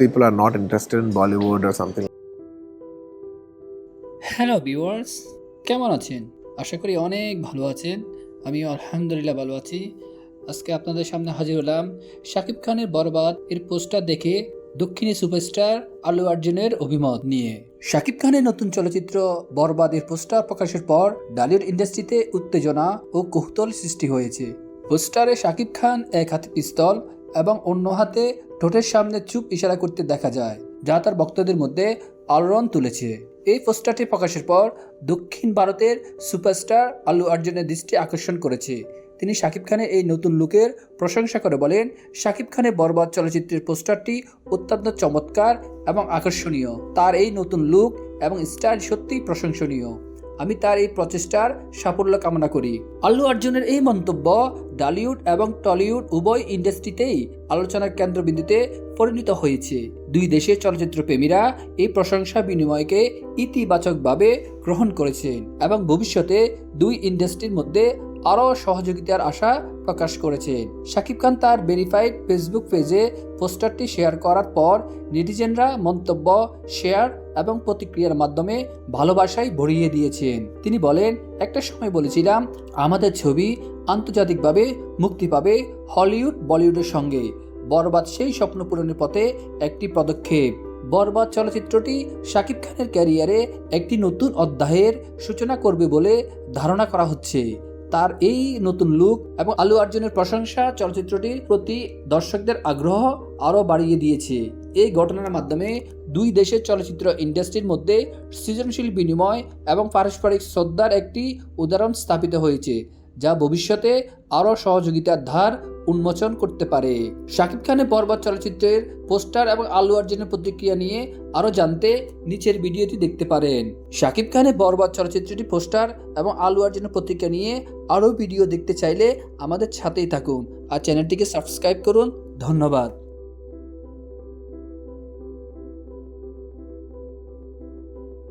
people are not interested in Bollywood or something. Hello viewers কেমন আছেন? আশা করি অনেক ভালো আছেন। আমি আলহামদুলিল্লাহ ভালো আছি। আজকে আপনাদের সামনে হাজির হলাম শাকিব খানের বরবাদ এর পোস্টার দেখে দক্ষিণী সুপারস্টার আল্লু অর্জুনের অভিমত নিয়ে। শাকিব খানের নতুন চলচ্চিত্র বরবাদের পোস্টার প্রকাশের পর ডালিউড ইন্ডাস্ট্রিতে উত্তেজনা ও কৌতূহল সৃষ্টি হয়েছে। পোস্টারে শাকিব খান এক হাতে পিস্তল এবং অন্য হাতে ঠোঁটের সামনে চুপ ইশারা করতে দেখা যায়, যা তার ভক্তদের মধ্যে আলোড়ন তুলেছে। এই পোস্টারটি প্রকাশের পর দক্ষিণ ভারতের সুপারস্টার আল্লু অর্জুনের দৃষ্টি আকর্ষণ করেছে। তিনি শাকিব খানের এই নতুন লুকের প্রশংসা করে বলেন, শাকিব খানের বরবাদ চলচ্চিত্রের পোস্টারটি অত্যন্ত চমৎকার এবং আকর্ষণীয়। তার এই নতুন লুক এবং স্টাইল সত্যিই প্রশংসনীয়। আমি তার এই প্রচেষ্টার সাফল্য কামনা করি। আল্লু অর্জুনের এই মন্তব্য ডালিউড এবং টলিউড উভয় ইন্ডাস্ট্রিতেই আলোচনার কেন্দ্রবিন্দুতে পরিণত হয়েছে। দুই দেশের চলচ্চিত্র প্রেমীরা এই প্রশংসা বিনিময়কে ইতিবাচকভাবে গ্রহণ করেছেন এবং ভবিষ্যতে দুই ইন্ডাস্ট্রির মধ্যে আরও সহযোগিতার আশা প্রকাশ করেছেন শাকিব খান তার ভেরিফাইড ফেসবুক পেজে পোস্টারটি শেয়ার করার পর নেটিজেনরা মন্তব্য শেয়ার এবং প্রতিক্রিয়ার মাধ্যমে ভালোবাসায় ভরিয়ে দিয়েছেন। তিনি বলেন, একটা সময় বলেছিলাম, আমাদের ছবি আন্তর্জাতিকভাবে মুক্তি পাবে হলিউড, বলিউডের সঙ্গে। বরবাদ সেই স্বপ্ন পূরণের পথে একটি পদক্ষেপ। বরবাদ চলচ্চিত্রটি শাকিব খানের ক্যারিয়ারে একটি নতুন অধ্যায়ের সূচনা করবে বলে ধারণা করা হচ্ছে। তার এই নতুন লুক এবং আলু আর্জুনের প্রশংসা চলচ্চিত্রটির প্রতি দর্শকদের আগ্রহ আরও বাড়িয়ে দিয়েছে। এই ঘটনার মাধ্যমে দুই দেশের চলচ্চিত্র ইন্ডাস্ট্রির মধ্যে সৃজনশীল বিনিময় এবং পারস্পরিক শ্রদ্ধার একটি উদাহরণ স্থাপিত হয়েছে, যা ভবিষ্যতে আরও সহযোগিতার ধার উন্মোচন করতে পারে। শাকিব খানের পর্বত চলচ্চিত্রের পোস্টার এবং আলু অর্জনের প্রতিক্রিয়া নিয়ে আরও জানতে নিচের ভিডিওটি দেখতে পারেন। শাকিব খানের বরবাদ চলচ্চিত্রটি পোস্টার এবং আলু অর্জনের প্রতিক্রিয়া নিয়ে আরও ভিডিও দেখতে চাইলে আমাদের সাথেই থাকুন। আর চ্যানেলটিকে সাবস্ক্রাইব করুন। ধন্যবাদ।